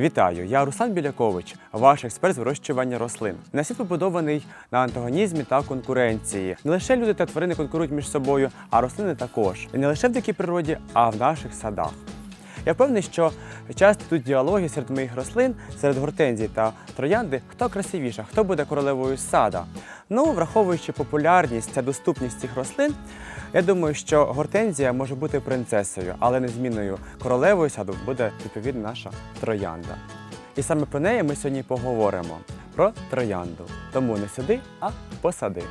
Вітаю, я Руслан Білякович, ваш експерт з вирощування рослин. На світ побудований на антагонізмі та конкуренції. Не лише люди та тварини конкурують між собою, а рослини також. І не лише в дикій природі, а в наших садах. Я впевнений, що часто тут діалоги серед моїх рослин, серед гортензій та троянди, хто красивіша, хто буде королевою сада. Ну, враховуючи популярність та доступність цих рослин, я думаю, що гортензія може бути принцесою, але незмінною королевою саду буде відповідно наша троянда. І саме про неї ми сьогодні поговоримо про троянду. Тому не сиди, а посади.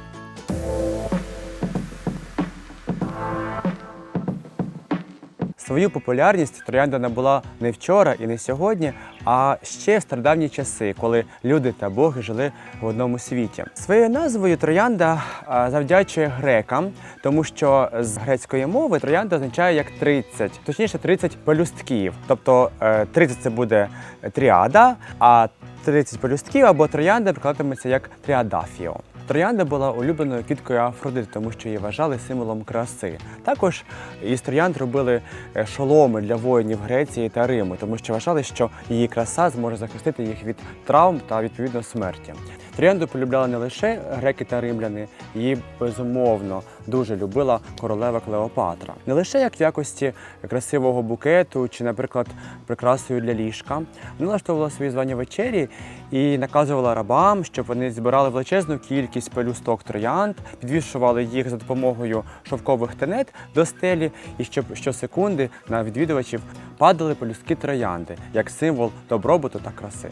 Свою популярність троянда набула не вчора і не сьогодні, а ще в стародавні часи, коли люди та боги жили в одному світі. Своєю назвою троянда завдячує грекам, тому що з грецької мови троянда означає як 30, точніше 30 пелюстків. Тобто е, 30 це буде тріада, а 30 пелюстків або троянда прикладатиметься як тріадафіо. Троянда була улюбленою квіткою Афродити, тому що її вважали символом краси. Також із троянд робили е, шоломи для воїнів Греції та Риму, тому що вважали, що її краса зможе захистити їх від травм та відповідно смерті. Троянду полюбляли не лише греки та римляни, її безумовно дуже любила королева Клеопатра. Не лише як в якості красивого букету чи, наприклад, прикрасою для ліжка. Вона влаштовувала свої звані вечері і наказувала рабам, щоб вони збирали величезну кількість пелюсток троянд, підвішували їх за допомогою шовкових тенет до стелі, і щоб щосекунди на відвідувачів падали пелюстки троянди як символ добробуту та краси.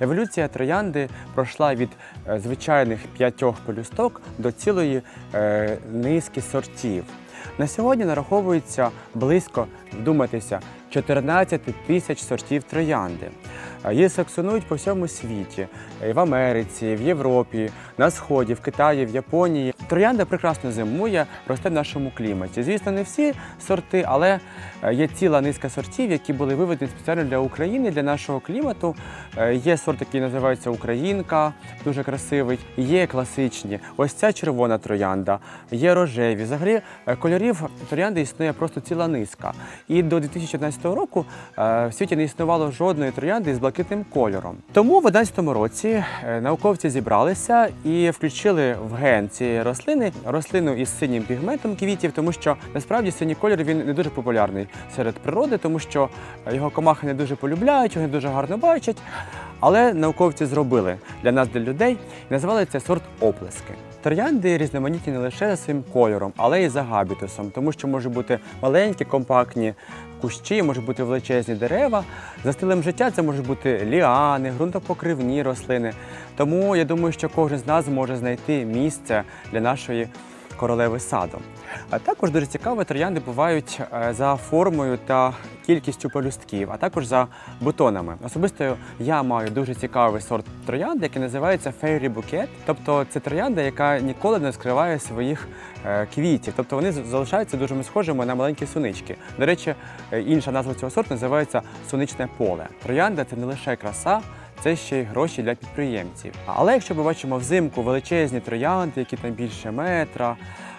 Еволюція троянди пройшла від е, звичайних п'ятьох пелюсток до цілої е, низки сортів. На сьогодні нараховується близько, вдумайтеся, 14 тисяч сортів троянди. Її секціонують по всьому світі в Америці, в Європі, на Сході, в Китаї, в Японії. Троянда прекрасно зимує, росте в нашому кліматі. Звісно, не всі сорти, але е, є ціла низка сортів, які були виведені спеціально для України, для нашого клімату. Е, Є сорт, який називається Українка, дуже красивий. Є класичні. Ось ця червона троянда, є рожеві. Взагалі е, кольорів троянди існує просто ціла низка. І до 2011 року в світі не існувало жодної троянди з блакитним кольором. Тому в 2011 році е, науковці зібралися і включили в ген цієї рослини рослину із синім пігментом квітів, тому що насправді синій колір він не дуже популярний серед природи, тому що е, його комахи не дуже полюбляють, не дуже гарно бачать. Але науковці зробили для нас, для людей, і назвали це сорт оплески. Троянди різноманітні не лише за своїм кольором, але й за габітусом, тому що можуть бути маленькі, компактні кущі, можуть бути величезні дерева. За стилем життя це можуть бути ліани, ґрунтопокривні рослини. Тому я думаю, що кожен з нас може знайти місце для нашої королеви саду. А також дуже цікаво, троянди бувають е, за формою та кількістю пелюстків, а також за бутонами. Особисто я маю дуже цікавий сорт троянди, який називається Fairy Bouquet. Тобто це троянда, яка ніколи не скриває своїх е, квітів. Тобто вони залишаються дуже схожими на маленькі сунички. До речі, е, інша назва цього сорту називається суничне поле. Троянда це не лише краса. Це ще й гроші для підприємців. Але якщо ми бачимо взимку величезні троянди, які там більше метра,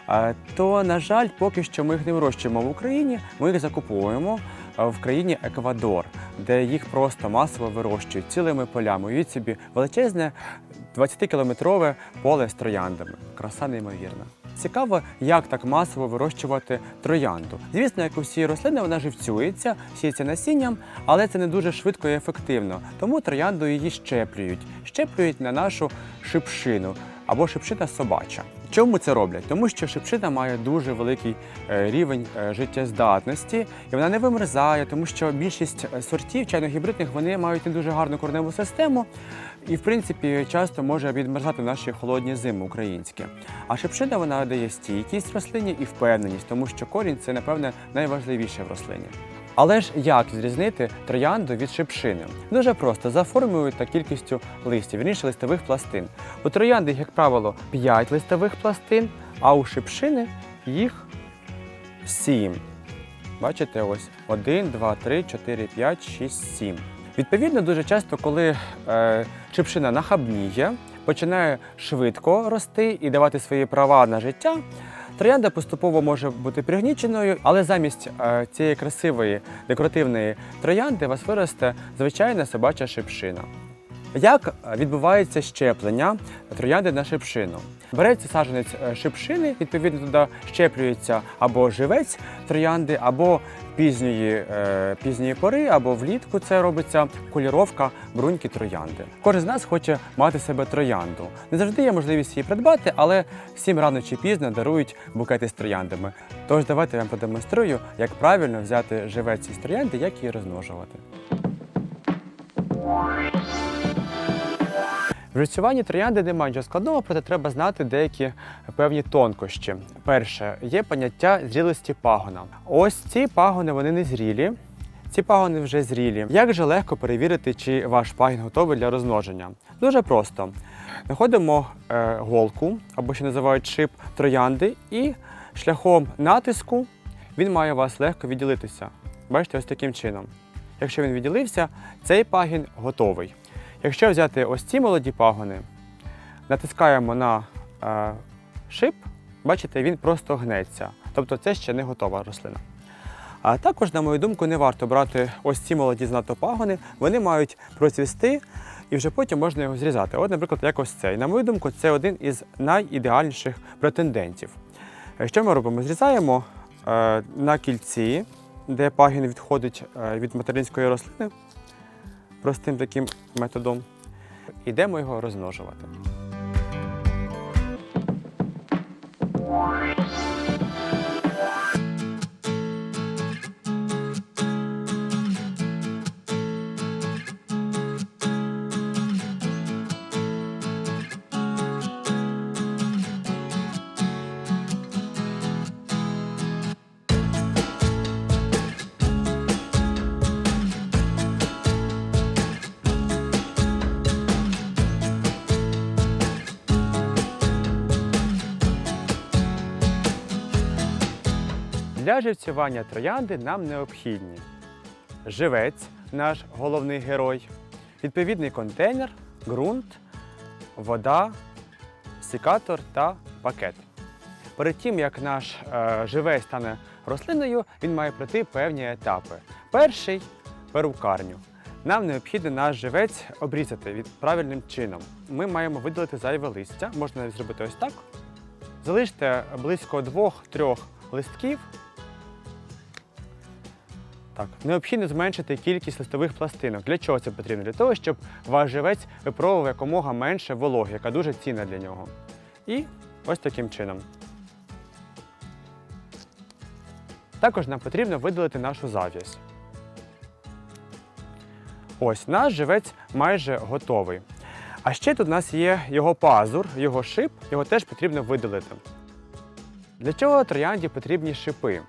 е, то, на жаль, поки що ми їх не вирощуємо в Україні, ми їх закуповуємо е, в країні Еквадор, де їх просто масово вирощують цілими полями. Уявіть собі величезне 20-кілометрове поле з трояндами. Краса неймовірна. Цікаво, як так масово вирощувати троянду. Звісно, як усі рослини, вона живцюється, сіється насінням, але це не дуже швидко і ефективно. Тому троянду її щеплюють. Щеплюють на нашу шипшину або шипшина собача. Чому це роблять? Тому що шипшина має дуже великий е, рівень е, життєздатності, і вона не вимерзає, тому що більшість е, сортів чайно-гібридних вони мають не дуже гарну кореневу систему, і в принципі часто може відмерзати в наші холодні зими українські. А шипшина вона дає стійкість рослині і впевненість, тому що корінь це напевне найважливіше в рослині. Але ж як відрізнити троянду від шипшини? Дуже просто за формою та кількістю листів, вірніше листових пластин. У троянди, як правило, 5 листових пластин, а у шипшини їх 7. Бачите, ось 1, 2, 3, 4, 5, 6, 7. Відповідно, дуже часто, коли е, шипшина нахабніє, починає швидко рости і давати свої права на життя, Троянда поступово може бути пригніченою, але замість е, цієї красивої декоративної троянди вас виросте звичайна собача шипшина. Як відбувається щеплення троянди на шипшину? Береться саджанець е, шипшини, відповідно туди щеплюється або живець троянди, або пізньої, е, пізньої пори, або влітку це робиться коліровка бруньки троянди. Кожен з нас хоче мати себе троянду. Не завжди є можливість її придбати, але всім рано чи пізно дарують букети з трояндами. Тож давайте я вам продемонструю, як правильно взяти живець із троянди, як її розмножувати. В живцюванні троянди немає нічого складного, проте треба знати деякі певні тонкощі. Перше, є поняття зрілості пагона. Ось ці пагони вони не зрілі. Ці пагони вже зрілі. Як же легко перевірити, чи ваш пагін готовий для розмноження? Дуже просто. Знаходимо е, голку, або ще називають шип троянди, і шляхом натиску він має у вас легко відділитися. Бачите, ось таким чином. Якщо він відділився, цей пагін готовий. Якщо взяти ось ці молоді пагони, натискаємо на е, шип, бачите, він просто гнеться. Тобто це ще не готова рослина. А також, на мою думку, не варто брати ось ці молоді знато пагони, вони мають процвісти і вже потім можна його зрізати. От, наприклад, як ось цей. На мою думку, це один із найідеальніших претендентів. Що ми робимо? Зрізаємо е, на кільці, де пагін відходить е, від материнської рослини простим таким методом. Ідемо його розмножувати. Для живцювання троянди нам необхідні живець, наш головний герой, відповідний контейнер, ґрунт, вода, секатор та пакет. Перед тим, як наш е, живець стане рослиною, він має пройти певні етапи. Перший перукарню. Нам необхідно наш живець обрізати від правильним чином. Ми маємо видалити зайве листя. Можна зробити ось так. Залиште близько двох-трьох листків так, необхідно зменшити кількість листових пластинок. Для чого це потрібно? Для того, щоб ваш живець випробував якомога менше вологи, яка дуже цінна для нього. І ось таким чином. Також нам потрібно видалити нашу зав'язь. Ось наш живець майже готовий. А ще тут у нас є його пазур, його шип, його теж потрібно видалити. Для чого троянді потрібні шипи?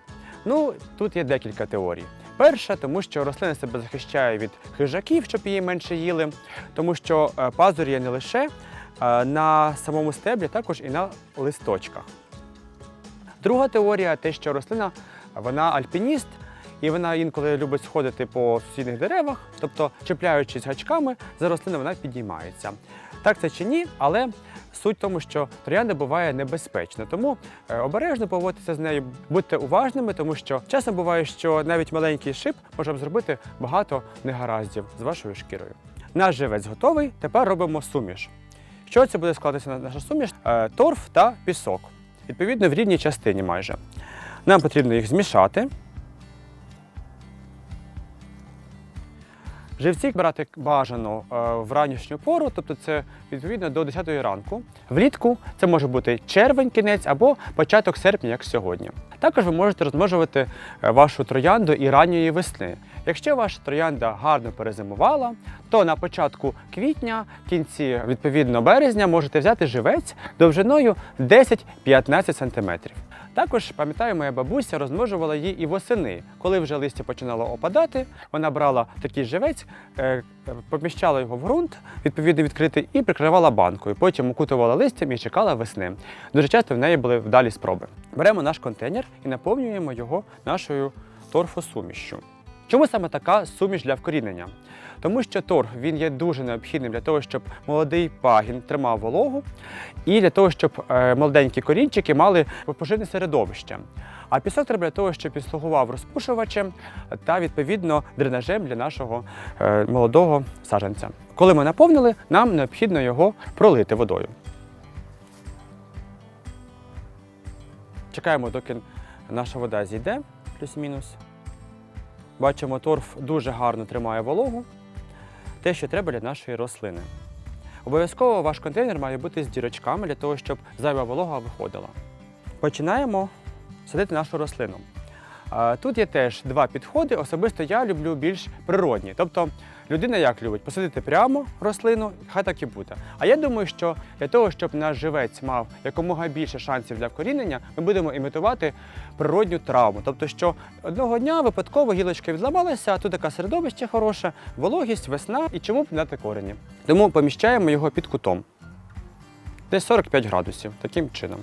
Ну, тут є декілька теорій. Перша, тому що рослина себе захищає від хижаків, щоб її менше їли, тому що е, пазур є не лише е, на самому стеблі, також і на листочках. Друга теорія те, що рослина вона альпініст, і вона інколи любить сходити по сусідніх деревах, тобто чіпляючись гачками, за рослину вона підіймається. Так це чи ні, але суть в тому, що троянда буває небезпечна, тому е, обережно поводьтеся з нею, будьте уважними, тому що часом буває, що навіть маленький шип може зробити багато негараздів з вашою шкірою. Наш живець готовий, тепер робимо суміш. Що це буде складатися на наша суміш? Е, Торф та пісок. Відповідно, в рівній частині майже. Нам потрібно їх змішати. Живці брати бажано е, в ранішню пору, тобто це відповідно до 10 ранку. Влітку це може бути червень, кінець або початок серпня, як сьогодні. Також ви можете розмножувати е, вашу троянду і ранньої весни. Якщо ваша троянда гарно перезимувала, то на початку квітня, кінці відповідно березня, можете взяти живець довжиною 10-15 см. Також пам'ятаю, моя бабуся розмножувала її і восени. Коли вже листя починало опадати, вона брала такий живець, е, поміщала його в ґрунт, відповідно відкритий, і прикривала банкою. Потім укутувала листям і чекала весни. Дуже часто в неї були вдалі спроби. Беремо наш контейнер і наповнюємо його нашою торфосумішшю. Чому саме така суміш для вкорінення? Тому що торф він є дуже необхідним для того, щоб молодий пагін тримав вологу, і для того, щоб е, молоденькі корінчики мали поживне середовище. А пісок треба для того, щоб він слугував розпушувачем та відповідно дренажем для нашого е, молодого саджанця. Коли ми наповнили, нам необхідно його пролити водою. Чекаємо, доки наша вода зійде, плюс-мінус. Бачимо, торф дуже гарно тримає вологу, те, що треба для нашої рослини. Обов'язково ваш контейнер має бути з дірочками для того, щоб зайва волога виходила. Починаємо садити нашу рослину. Тут є теж два підходи. Особисто я люблю більш природні. Тобто людина як любить посадити прямо рослину, хай так і буде. А я думаю, що для того, щоб наш живець мав якомога більше шансів для вкорінення, ми будемо імітувати природню травму. Тобто, що одного дня випадково гілочка відламалася, а тут таке середовище хороше, вологість, весна і чому б дати корені. Тому поміщаємо його під кутом. Десь 45 градусів, таким чином.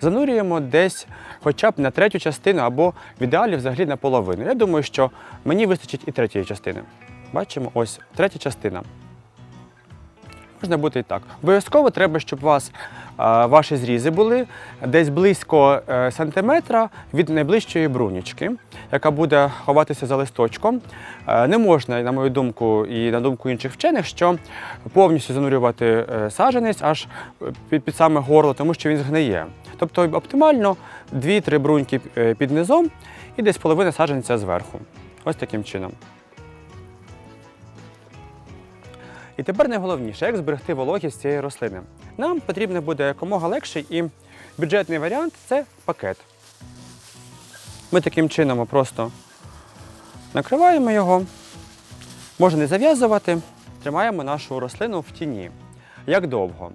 Занурюємо десь хоча б на третю частину або в ідеалі взагалі на половину. Я думаю, що мені вистачить і третьої частини. Бачимо, ось третя частина. Можна бути і так. Обов'язково треба, щоб у вас а, ваші зрізи були десь близько е, сантиметра від найближчої брунічки, яка буде ховатися за листочком. Е, не можна, на мою думку, і на думку інших вчених, що повністю занурювати е, саджанець аж під, саме горло, тому що він згниє. Тобто оптимально 2-3 бруньки е, під низом і десь половина саджанця зверху. Ось таким чином. І тепер найголовніше, як зберегти вологість цієї рослини. Нам потрібно буде якомога легший і бюджетний варіант це пакет. Ми таким чином просто накриваємо його, можна не зав'язувати, тримаємо нашу рослину в тіні. Як довго?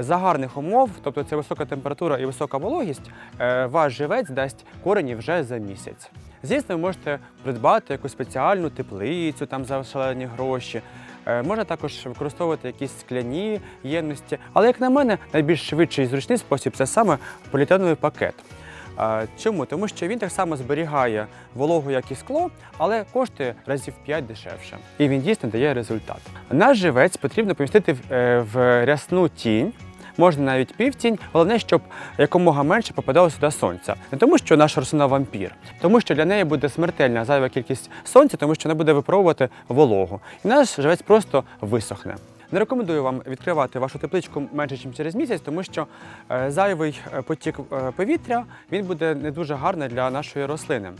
За гарних умов, тобто це висока температура і висока вологість, е, ваш живець дасть корені вже за місяць. Звісно, ви можете придбати якусь спеціальну теплицю там за шалені гроші. Е, Можна також використовувати якісь скляні ємності. Але, як на мене, найбільш швидший і зручний спосіб це саме поліетиленовий пакет. Чому? Тому що він так само зберігає вологу, як і скло, але коштує разів 5 дешевше. І він дійсно дає результат. Наш живець потрібно помістити е, в рясну тінь. Можна навіть півтінь, головне, щоб якомога менше попадало сюди сонця. Не тому, що наша рослина вампір, тому що для неї буде смертельна зайва кількість сонця, тому що вона буде випробувати вологу. І наш живець просто висохне. Не рекомендую вам відкривати вашу тепличку менше, ніж через місяць, тому що е, зайвий е, потік е, повітря він буде не дуже гарний для нашої рослини.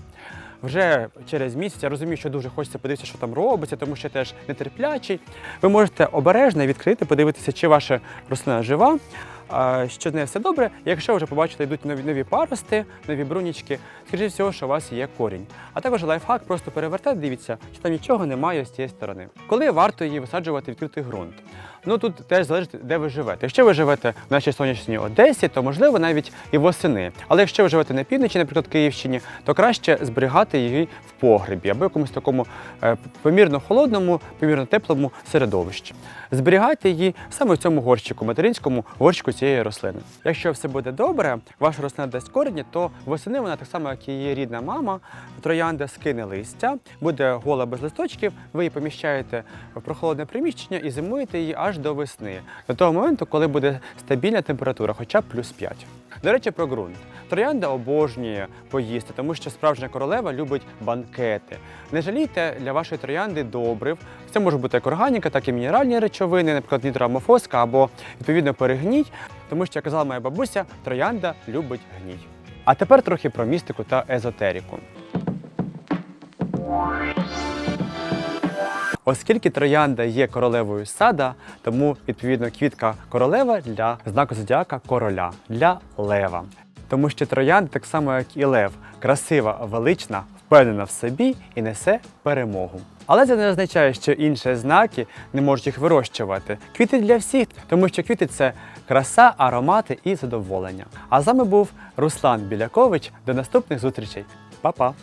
Вже через місяць я розумію, що дуже хочеться подивитися, що там робиться, тому що я теж нетерплячий. Ви можете обережно відкрити, подивитися, чи ваша рослина жива, що з нею все добре. Якщо вже побачите, йдуть нові, нові парости, нові брунічки, скажіть всього, що у вас є корінь. А також лайфхак, просто перевертайте, дивіться, чи там нічого немає з цієї сторони. Коли варто її висаджувати в відкритий ґрунт? Ну тут теж залежить, де ви живете. Якщо ви живете в нашій сонячній Одесі, то можливо навіть і восени. Але якщо ви живете на півночі, наприклад, Київщині, то краще зберігати її в погребі або якомусь такому е, помірно холодному, помірно теплому середовищі. Зберігайте її саме в цьому горщику, материнському горщику цієї рослини. Якщо все буде добре, ваша рослина дасть корені, то восени вона так само, як і її рідна мама, троянда скине листя, буде гола без листочків. Ви її поміщаєте в прохолодне приміщення і зимуєте її аж до весни, до того моменту, коли буде стабільна температура, хоча б плюс 5. До речі, про ґрунт. Троянда обожнює поїсти, тому що справжня королева любить банкети. Не жалійте для вашої троянди добрив. Це може бути як органіка, так і мінеральні речовини, наприклад, нітроамофоска або відповідно перегній, тому що, як казала моя бабуся, троянда любить гній. А тепер трохи про містику та езотерику. Оскільки троянда є королевою сада, тому відповідно квітка королева для знаку зодіака короля для лева. Тому що троянда, так само як і лев, красива, велична, впевнена в собі і несе перемогу. Але це не означає, що інші знаки не можуть їх вирощувати. Квіти для всіх, тому що квіти це краса, аромати і задоволення. А з вами був Руслан Білякович. До наступних зустрічей. Па-па!